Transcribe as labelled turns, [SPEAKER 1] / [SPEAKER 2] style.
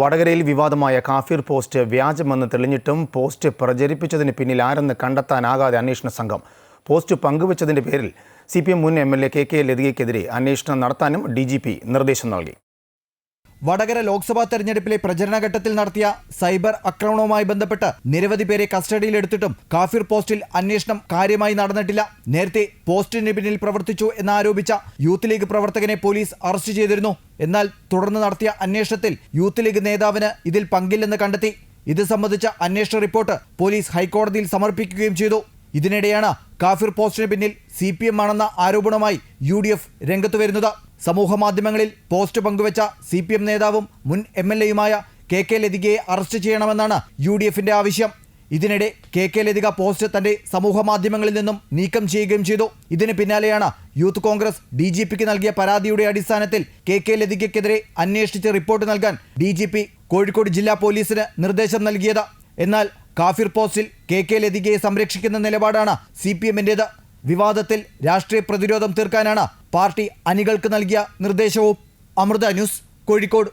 [SPEAKER 1] വടകരയിൽ വിവാദമായ കാഫിർ പോസ്റ്റ് വ്യാജമെന്ന് തെളിഞ്ഞിട്ടും പോസ്റ്റ് പ്രചരിപ്പിച്ചതിന് പിന്നിൽ ആരെന്ന് കണ്ടെത്താനാകാതെ അന്വേഷണ സംഘം. പോസ്റ്റ് പങ്കുവച്ചതിന്റെ പേരിൽ സി പി എം മുൻ M L A K K ലതികയ്ക്കെതിരെ അന്വേഷണം നടത്താനും ഡി ജി പി നിർദ്ദേശം നൽകി.
[SPEAKER 2] വടകര ലോക്സഭാ തെരഞ്ഞെടുപ്പിലെ പ്രചരണഘട്ടത്തിൽ നടത്തിയ സൈബർ ആക്രമണവുമായി ബന്ധപ്പെട്ട് നിരവധി പേരെ കസ്റ്റഡിയിലെടുത്തിട്ടും കാഫിർ പോസ്റ്റിൽ അന്വേഷണം കാര്യമായി നടന്നിട്ടില്ല. നേരത്തെ പോസ്റ്റിന് പിന്നിൽ പ്രവർത്തിച്ചു എന്നാരോപിച്ച യൂത്ത് ലീഗ് പ്രവർത്തകനെ പോലീസ് അറസ്റ്റ് ചെയ്തിരുന്നു. എന്നാൽ തുടർന്ന് നടത്തിയ അന്വേഷണത്തിൽ യൂത്ത് ലീഗ് നേതാവിന് ഇതിൽ പങ്കില്ലെന്ന് കണ്ടെത്തി. ഇത് സംബന്ധിച്ച അന്വേഷണ റിപ്പോർട്ട് പോലീസ് ഹൈക്കോടതിയിൽ സമർപ്പിക്കുകയും ചെയ്തു. ഇതിനിടെയാണ് കാഫിർ പോസ്റ്റിന് പിന്നിൽ സി ആണെന്ന ആരോപണവുമായി യു രംഗത്ത് വരുന്നത്. സമൂഹ മാധ്യമങ്ങളിൽ പോസ്റ്റ് പങ്കുവച്ച സി പി എം നേതാവും മുൻ എം എൽ എയുമായ കെ കെ ലതികയെ അറസ്റ്റ് ചെയ്യണമെന്നാണ് യു ഡി എഫിന്റെ ആവശ്യം. ഇതിനിടെ കെ കെ ലതിക പോസ്റ്റ് തന്റെ സമൂഹമാധ്യമങ്ങളിൽ നിന്നും നീക്കം ചെയ്യുകയും ചെയ്തു. ഇതിന് പിന്നാലെയാണ് യൂത്ത് കോൺഗ്രസ് ഡി ജി പിക്ക് നൽകിയ പരാതിയുടെ അടിസ്ഥാനത്തിൽ കെ കെ ലതികയ്ക്കെതിരെ അന്വേഷിച്ച് റിപ്പോർട്ട് നൽകാൻ ഡി ജി പി കോഴിക്കോട് ജില്ലാ പോലീസിന് നിർദ്ദേശം നൽകിയത്. എന്നാൽ കാഫിർ പോസ്റ്റിൽ കെ കെ ലതികയെ സംരക്ഷിക്കുന്ന നിലപാടാണ് സി പി എമ്മിന്റേത് വിവാദത്തിൽ രാഷ്ട്രീയ പ്രതിരോധം തീർക്കാനാണ് പാർട്ടി അണികൾക്ക് നൽകിയ നിർദ്ദേശവും അമൃത ന്യൂസ് കോഴിക്കോട്.